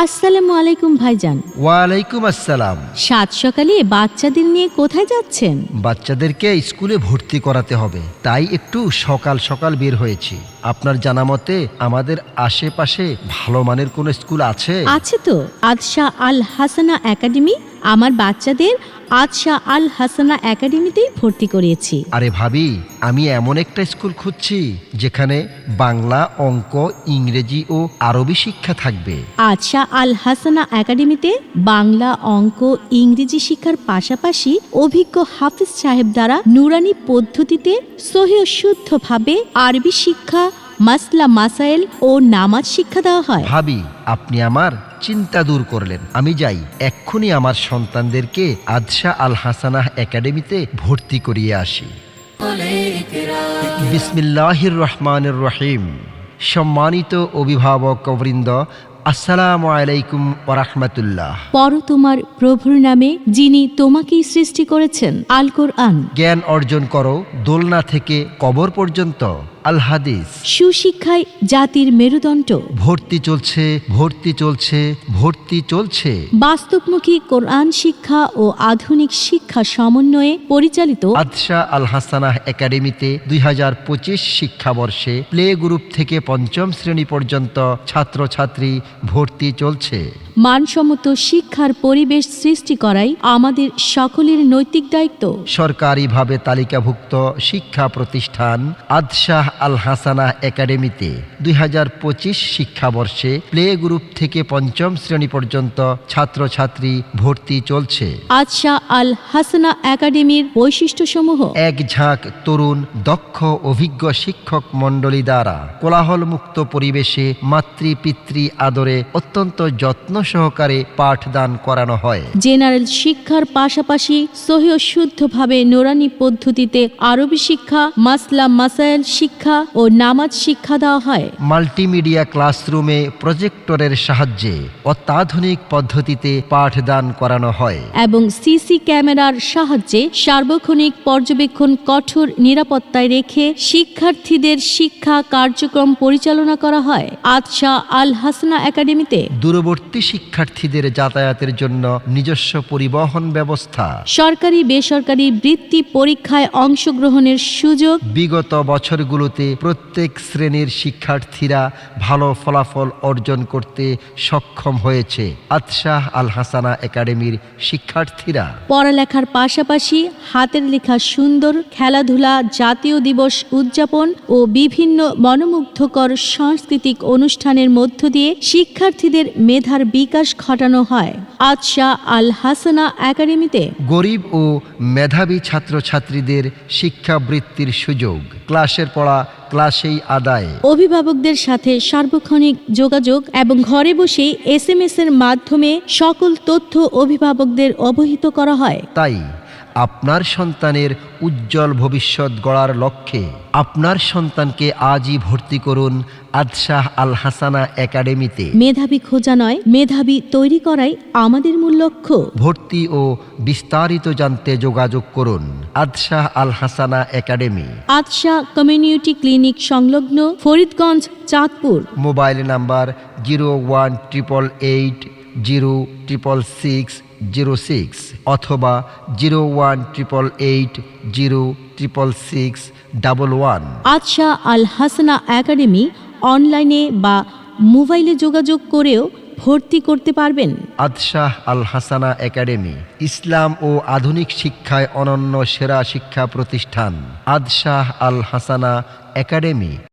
আসসালামু আলাইকুম ভাইজান। ওয়ালাইকুম আসসালাম। সাত সকালে বাচ্চাদের নিয়ে কোথায় যাচ্ছেন? বাচ্চাদেরকে স্কুলে ভর্তি করাতে হবে তাই একটু সকাল সকাল বের হয়েছি। আপনার জানা মতে আমাদের আশেপাশে ভালো মানের কোনো স্কুল আছে? আছে তো আদশা আল হাসানা একাডেমি। আমার বাচ্চাদের আদশা আল হাসানা একাডেমিতেই ভর্তি করিয়েছি। আরে ভাবি আমি এমন একটা স্কুল খুঁজছি যেখানে বাংলা অঙ্ক ইংরেজি ও আরবি শিক্ষা থাকবে। আদশা আল হাসানা একাডেমিতে বাংলা অঙ্ক ইংরেজি শিক্ষার পাশাপাশি অভিজ্ঞ হাফিজ সাহেব দ্বারা নুরানি পদ্ধতিতে সহি শুদ্ধভাবে আরবি শিক্ষা মাসলা মাসাইল ও নামাজ শিক্ষা দেওয়া হয়। ভাবি আপনি আমার চিন্তা দূর করলেন। আমি যাই এক্ষুনি আমার সন্তানদেরকে আদশা আল হাসানাহ একাডেমিতে ভর্তি করিয়ে আসি। বিসমিল্লাহির রহমানির রহিম। সম্মানিত অভিভাবক বৃন্দ আসসালামু আলাইকুম ওরহমতুল্লাহ পর তোমার প্রভুর নামে যিনি তোমাকেই সৃষ্টি করেছেন আল কোরআন। জ্ঞান অর্জন করো দোলনা থেকে কবর পর্যন্ত। আল হাদিস। সুশিক্ষায় জাতির মেরুদণ্ড। ভর্তি চলছে ভর্তি চলছে ভর্তি চলছে। বাস্তবমুখী কোরআন শিক্ষা ও আধুনিক শিক্ষা সমন্বয়ে পরিচালিত আদশা আল হাসানাহ একাডেমিতে দুই হাজার পঁচিশ শিক্ষাবর্ষে প্লে গ্রুপ থেকে পঞ্চম শ্রেণি পর্যন্ত ছাত্রছাত্রী ভর্তি চলছে। মানসম্মত শিক্ষার পরিবেশ সৃষ্টি করাই আমাদের সকলের নৈতিক দায়িত্ব। সরকারিভাবে তালিকাভুক্ত শিক্ষা প্রতিষ্ঠান আদশাহ আল হাসানা একাডেমিতে দুই হাজার পঁচিশ শিক্ষাবর্ষে প্লে গ্রুপ থেকে পঞ্চম শ্রেণি পর্যন্ত ছাত্রছাত্রী ভর্তি চলছে। আদশা আল হাসানা একাডেমির বৈশিষ্ট্যসমূহ। এক ঝাঁক তরুণ দক্ষ অভিজ্ঞ শিক্ষক মণ্ডলী দ্বারা কোলাহলমুক্ত পরিবেশে মাতৃ পিতৃ আদরে অত্যন্ত যত্ন সহকারে পাঠদান করানো হয়। জেনারেল শিক্ষার পাশাপাশি সহি শুদ্ধভাবে নোরানি পদ্ধতিতে আরবি শিক্ষা মাসলা মাসাইল শিক্ষা ও নামাজ শিক্ষা দেওয়া হয়। মাল্টিমিডিয়া ক্লাসরুমে প্রজেক্টরের সাহায্যে অত্যাধুনিক পদ্ধতিতে পাঠদান করানো হয়। এবং সিসি ক্যামেরার সাহায্যে সার্বক্ষণিক পর্যবেক্ষণ কঠোর নিরাপত্তায় রেখে শিক্ষার্থীদের শিক্ষা কার্যক্রম পরিচালনা করা হয়। আদশা আল হাসনা একাডেমিতে। দূরবর্তী শিক্ষার্থীদের যাতায়াতের জন্য নিজস্ব পরিবহন ব্যবস্থা। সরকারি বেসরকারি বৃত্তি পরীক্ষায় অংশগ্রহণের সুযোগ। বিগত বছরগুলোতে প্রত্যেক শ্রেণির শিক্ষার্থীরা ভালো ফলাফল অর্জন করতে সক্ষম হয়েছে আতশাহ আল হাসানা একাডেমির শিক্ষার্থীরা। পড়ালেখার পাশাপাশি হাতের লেখা সুন্দর খেলাধুলা জাতীয় দিবস উদযাপন ও বিভিন্ন মনোমুগ্ধকর সাংস্কৃতিক অনুষ্ঠানের মধ্য দিয়ে শিক্ষার্থীদের মেধার বিকাশ ঘটানো হয়। আদশা আল হাসানা একাডেমিতে। গরিব ও মেধাবী ছাত্রছাত্রীদের শিক্ষাবৃত্তির সুযোগ। ক্লাসের পড়া ক্লাসেই আদায়। অভিভাবকদের সাথে সার্বক্ষণিক যোগাযোগ এবং ঘরে বসে এস এম এস এর মাধ্যমে সকল তথ্য অভিভাবকদের অবহিত করা হয়। তাই আপনার সন্তানের উজ্জ্বল ভবিষ্যৎ গড়ার লক্ষ্যে আপনার সন্তানকে আজই ভর্তি করুন আদশাহ আল হাসানা একাডেমিতে। মেধাবী খোঁজা নয় মেধাবী তৈরি করাই আমাদের মূল লক্ষ্য। ভর্তি ও বিস্তারিত জানতে যোগাযোগ করুন আদশাহ আল হাসানা একাডেমি। আদশা কমিউনিটি ক্লিনিক সংলগ্ন Faridganj Chandpur. Mobile number zero one triple eight zero triple six zero six অথবা zero one triple eight zero triple six double one Adsha Al Hasana academy অনলাইনে বা মোবাইলে যোগাযোগ করেও ভর্তি করতে পারবেন। আদশাহ আল হাসানা একাডেমি ইসলাম ও আধুনিক শিক্ষায় অনন্য সেরা শিক্ষা প্রতিষ্ঠান। আদশাহ আল হাসানা একাডেমি।